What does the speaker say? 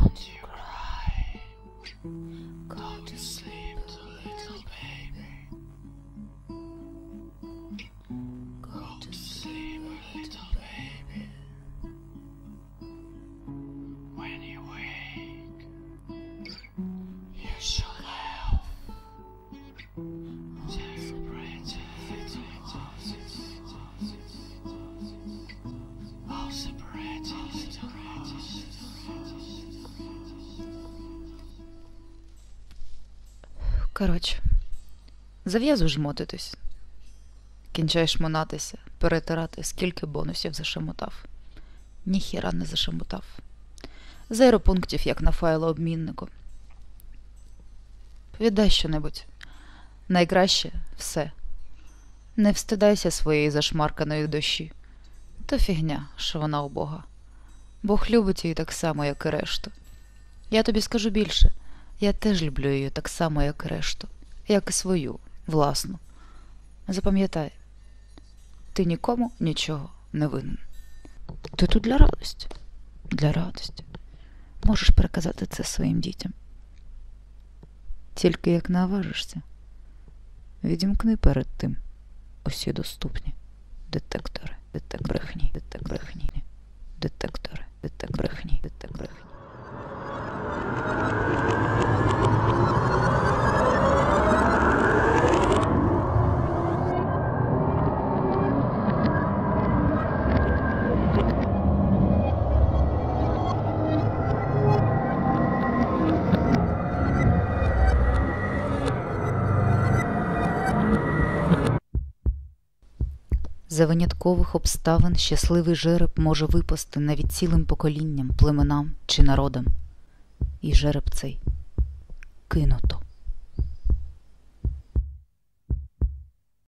Don't you cry. Go to sleep, little baby. Go to sleep, little baby. When you wake, you shall have celebrated all separated little Коротше, зав'язуй жмотитись. Кінчаєш монатися, перетирати, скільки бонусів зашамотав. Ніхіра не зашамотав. З аеропунктів, як на файлообміннику. Віддай щонебудь. Найкраще все. Не встидайся своєї зашмарканої душі. То фігня, що вона у Бога. Бог любить її так само, як і решту. Я тобі скажу більше. Я теж люблю її так само, як решту, як і свою, власну. Запам'ятай, ти нікому нічого не винен. Ти тут для радості. Для радості. Можеш переказати це своїм дітям. Тільки як наважишся, відімкни перед тим усі доступні детектори, детек За виняткових обставин щасливий жереб може випасти навіть цілим поколінням, племенам чи народам. І жереб цей кинуто.